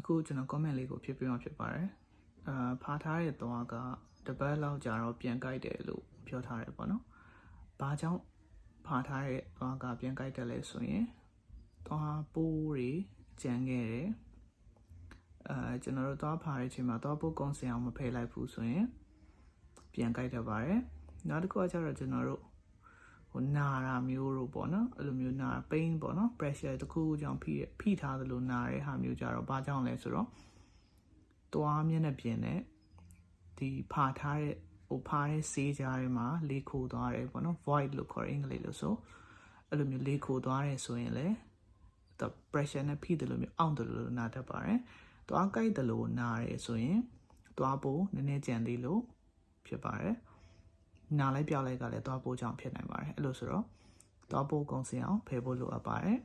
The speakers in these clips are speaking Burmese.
အခုကျွန်တော် comment လေးကိုဖြစ်ပြမှာဖြစ်ပါတယ်အာဖားထားတဲ့သွားကတပတ်လောက်ကြာတော့ပြန်ကြိုက်တယ်လို့ပြောထားတယ်ပေါ့နော်ဘာကြောင့်ဖားထားတဲ့သွားကပြန်ကြိုက်တယ်လဲဆိုရင်သွားပိုးတွေကြံခဲ့တယ်အာကျွန်တော်တို့သွားဖားတဲ့အချိန်မှာသွားပိုးကုန်းစင်အောင်မဖယ်လိုက်ဘူးဆိုရင်ပြန်ကြိုက်တတ်ပါတယ်နောက်တစ်ခုကကျတော့ကျွန်တော်တို့ ဟိုနာတာမျိုးတို့ပေါ့နော်အဲ့လိုမျိုးနာ pain ပေါ့နော် pressure တစ်ခုခုကြောင့်ဖိဖိထားသလိုနာတဲ့ဟာမျိုးကြတော့ဘာကြောင့်လဲဆိုတော့သွားမျက်နှာပြင်နဲ့ဒီဖာထားတဲ့ဟိုဖားတဲ့ဆေးကြားထဲမှာလေခိုသွားတယ်ပေါ့နော် void လို့ခေါ်အင်္ဂလိပ်လို့ဆိုအဲ့လိုမျိုးလေခိုသွားတယ်ဆိုရင်လေ the pressure နဲ့ဖိတယ်လို့မျိုးအောင့်တယ်လို့နာတတ်ပါတယ်သွားကြိုက်တယ်လို့နာတယ်ဆိုရင်သွားဖို့နည်းနည်းကြံသေးလို့ဖြစ်ပါတယ် နားလိုက်ပြောက်လိုက်ကလည်းသွားပိုးကြောင့်ဖြစ်နိုင်ပါတယ်အဲ့လိုဆိုတော့သွားပိုးကုံစင်အောင်ဖယ်ဖို့လိုအပ်ပါတယ်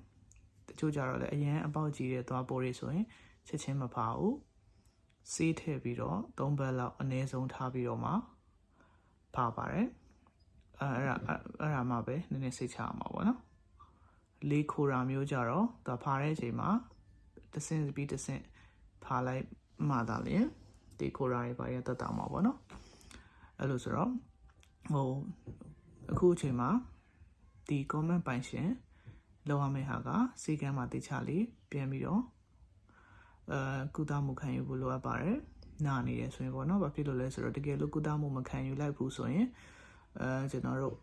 တချို့ကြတော့လည်းအရင်အပေါက်ကြီးတဲ့သွားပိုးတွေဆိုရင်ချက်ချင်းမဖာဘူးစေးထည့်ပြီးတော့၃ဘက်လောက်အနည်းဆုံးထားပြီးတော့မှဖာပါတယ်အဲအဲ့ဒါအဲ့ဒါမှပဲနည်းနည်းစိတ်ချအောင်ပါဗောနော်လေးခိုရာမျိုးကြတော့ဒါဖာတဲ့အချိန်မှာတဆင့်ပြီးတဆင့်ဖာလိုက်မှသာလျှင်ဒီခိုရာတွေပါရတက်တာမှာဗောနော်အဲ့လိုဆိုတော့ ဟိုအခုအချိန်မှာဒီ comment ပိုင်ရှင်လောက်ရမယ့်ဟာကစီကံမှာတေချာလေးပြန်ပြီးတော့အဲကုသမှုခံယူဖို့လိုအပ်ပါတယ်နာနေရဆိုရင်ပေါ့နော်ဘာဖြစ်လို့လဲဆိုတော့တကယ်လို့ကုသမှုမခံယူလိုက်ဘူးဆိုရင်အဲကျွန်တော်တို့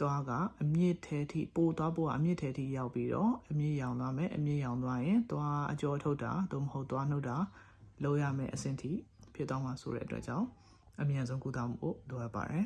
သွားကအမြင့်ထဲထိပိုသွားဖို့ကအမြင့်ထဲထိရောက်ပြီးတော့အမြင့်ရောင်သွားမယ်အမြင့်ရောင်သွားရင်သွားအကျော်ထုတ်တာသို့မဟုတ်သွားနှုတ်တာလိုရမယ်အဆင့်ထိဖြစ်သွားမှာဆိုတဲ့အတွက်ကြောင့်အမြန်ဆုံးကုသမှုကိုလိုအပ်ပါတယ်